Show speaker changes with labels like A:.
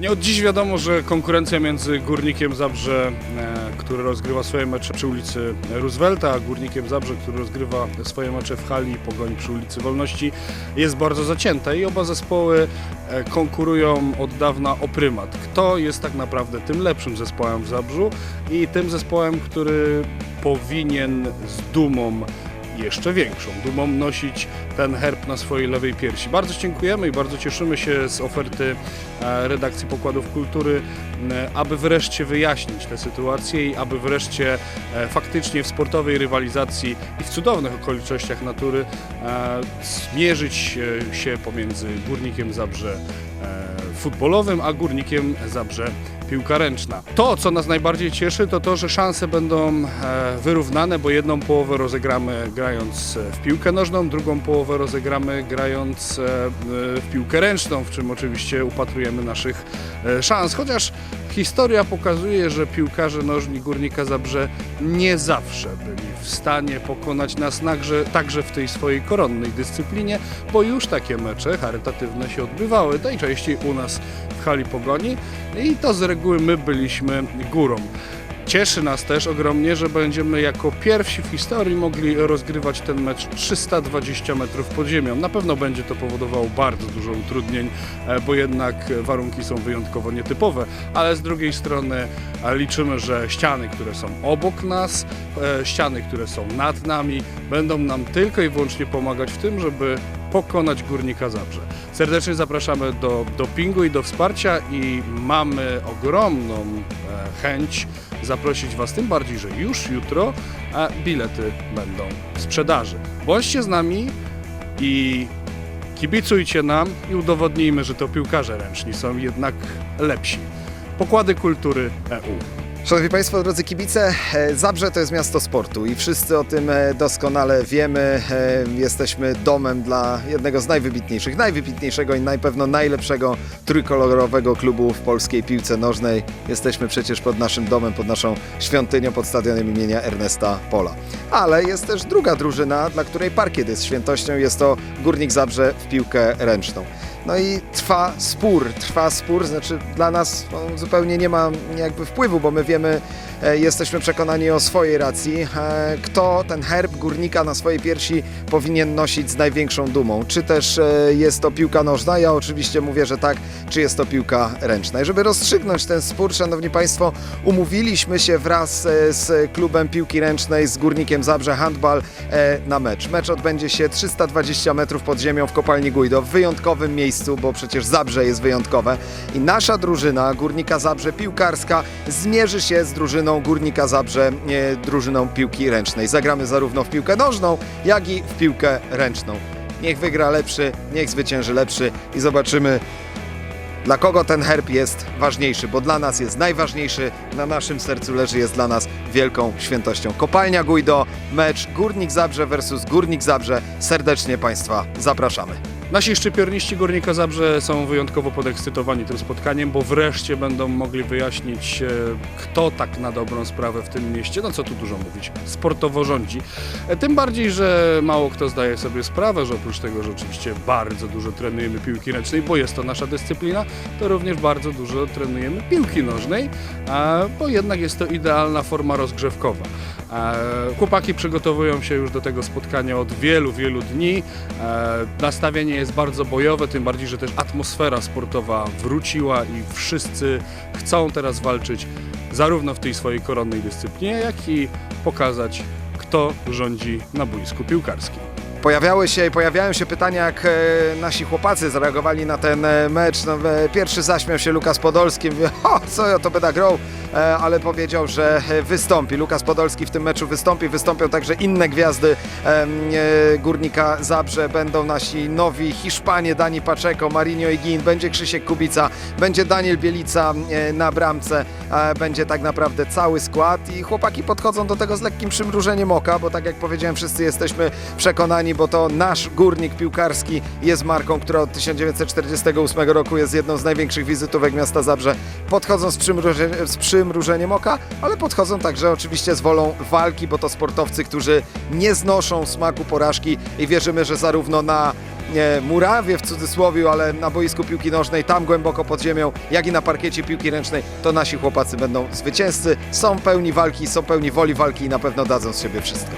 A: Nie od dziś wiadomo, że konkurencja między Górnikiem Zabrze, e, który rozgrywa swoje mecze przy ulicy Roosevelta, a Górnikiem Zabrze, który rozgrywa swoje mecze w hali Pogoń przy ulicy Wolności, jest bardzo zacięta i oba zespoły e, konkurują od dawna o prymat. Kto jest tak naprawdę tym lepszym zespołem w Zabrzu i tym zespołem, który powinien z dumą jeszcze większą dumą nosić ten herb na swojej lewej piersi. Bardzo dziękujemy i bardzo cieszymy się z oferty e, redakcji Pokładów Kultury, aby wreszcie wyjaśnić tę sytuację i aby wreszcie e, faktycznie w sportowej rywalizacji i w cudownych okolicznościach natury e, zmierzyć się pomiędzy Górnikiem Zabrze futbolowym, a Górnikiem Zabrze piłka ręczna. To, co nas najbardziej cieszy, to to, że szanse będą e, wyrównane, bo jedną połowę rozegramy grając e, w piłkę nożną, drugą połowę rozegramy grając e, w piłkę ręczną, w czym oczywiście upatrujemy naszych szans. Chociaż historia pokazuje, że piłkarze nożni Górnika Zabrze nie zawsze byli w stanie pokonać nas także w tej swojej koronnej dyscyplinie, bo już takie mecze charytatywne się odbywały, najczęściej u nas Pogoni i to z reguły my byliśmy górą. Cieszy nas też ogromnie, że będziemy jako pierwsi w historii mogli rozgrywać ten mecz 320 metrów pod ziemią. Na pewno będzie to powodowało bardzo dużo utrudnień, e, bo jednak warunki są wyjątkowo nietypowe, ale z drugiej strony e, liczymy, że ściany, które są obok nas, e, ściany, które są nad nami, będą nam tylko i wyłącznie pomagać w tym, żeby pokonać Górnika Zabrze. Serdecznie zapraszamy do dopingu i do wsparcia i mamy ogromną e, chęć zaprosić Was, tym bardziej, że już jutro e, bilety będą w sprzedaży. Bądźcie z nami i kibicujcie nam i udowodnijmy, że to piłkarze ręczni są jednak lepsi. Pokłady kultury EU.
B: Szanowni Państwo, drodzy kibice, e, Zabrze to jest miasto sportu i wszyscy o tym e, doskonale wiemy. E, Jesteśmy domem dla jednego z najwybitniejszych, najwybitniejszego i na pewno najlepszego trójkolorowego klubu w polskiej piłce nożnej. Jesteśmy przecież pod naszym domem, pod naszą świątynią, pod stadionem imienia Ernesta Pola. Ale jest też druga drużyna, dla której parkiet jest świętością, jest to Górnik Zabrze w piłkę ręczną. No i trwa spór, trwa spór, znaczy dla nas on zupełnie nie ma jakby wpływu, bo my wiemy, e, jesteśmy przekonani o swojej racji, e, kto ten herb górnika na swojej piersi powinien nosić z największą dumą. Czy też e, jest to piłka nożna? Ja oczywiście mówię, że tak, czy jest to piłka ręczna. I żeby rozstrzygnąć ten spór, szanowni państwo, umówiliśmy się wraz z klubem piłki ręcznej, z Górnikiem Zabrze Handball na mecz. Mecz odbędzie się 320 metrów pod ziemią w kopalni Gujdo, w wyjątkowym miejscu, bo przecież Zabrze jest wyjątkowe. I nasza drużyna, Górnika Zabrze piłkarska, zmierzy się z drużyną Górnika Zabrze, e, drużyną piłki ręcznej. Zagramy zarówno w piłkę nożną, jak i w piłkę ręczną. Niech wygra lepszy, niech zwycięży lepszy i zobaczymy, dla kogo ten herb jest ważniejszy, bo dla nas jest najważniejszy, na naszym sercu leży, jest dla nas wielką świętością. Kopalnia Gujdo, mecz Górnik Zabrze versus Górnik Zabrze. Serdecznie Państwa zapraszamy.
A: Nasi szczypiorniści Górnika Zabrze są wyjątkowo podekscytowani tym spotkaniem, bo wreszcie będą mogli wyjaśnić, e, kto tak na dobrą sprawę w tym mieście, no co tu dużo mówić, sportowo rządzi. E, Tym bardziej, że mało kto zdaje sobie sprawę, że oprócz tego, że oczywiście bardzo dużo trenujemy piłki ręcznej, bo jest to nasza dyscyplina, to również bardzo dużo trenujemy piłki nożnej, bo jednak jest to idealna forma rozgrzewkowa. Chłopaki przygotowują się już do tego spotkania od wielu, wielu dni. E, Nastawienie jest bardzo bojowe, tym bardziej, że też atmosfera sportowa wróciła i wszyscy chcą teraz walczyć zarówno w tej swojej koronnej dyscyplinie, jak i pokazać, kto rządzi na boisku piłkarskim.
B: Pojawiały się, pojawiają się pytania, jak e, nasi chłopacy zareagowali na ten e, mecz. No, e, pierwszy zaśmiał się Lukas Podolski, mówi, o, co ja to będę grał, ale powiedział, że wystąpi. Lukas Podolski w tym meczu wystąpi, wystąpią także inne gwiazdy Górnika Zabrze. Będą nasi nowi Hiszpanie, Dani Paczeko, Marinho Igin, będzie Krzysiek Kubica, będzie Daniel Bielica na bramce, będzie tak naprawdę cały skład i chłopaki podchodzą do tego z lekkim przymrużeniem oka, bo tak jak powiedziałem, wszyscy jesteśmy przekonani, bo to nasz górnik piłkarski jest marką, która od 1948 roku jest jedną z największych wizytówek miasta Zabrze. Podchodzą z, przymruże, z przymrużeniem oka, ale podchodzą także oczywiście z wolą walki, bo to sportowcy, którzy nie znoszą smaku porażki i wierzymy, że zarówno na e, murawie w cudzysłowie, ale na boisku piłki nożnej, tam głęboko pod ziemią, jak i na parkiecie piłki ręcznej, to nasi chłopacy będą zwycięzcy. Są pełni walki, są pełni woli walki i na pewno dadzą z siebie wszystko.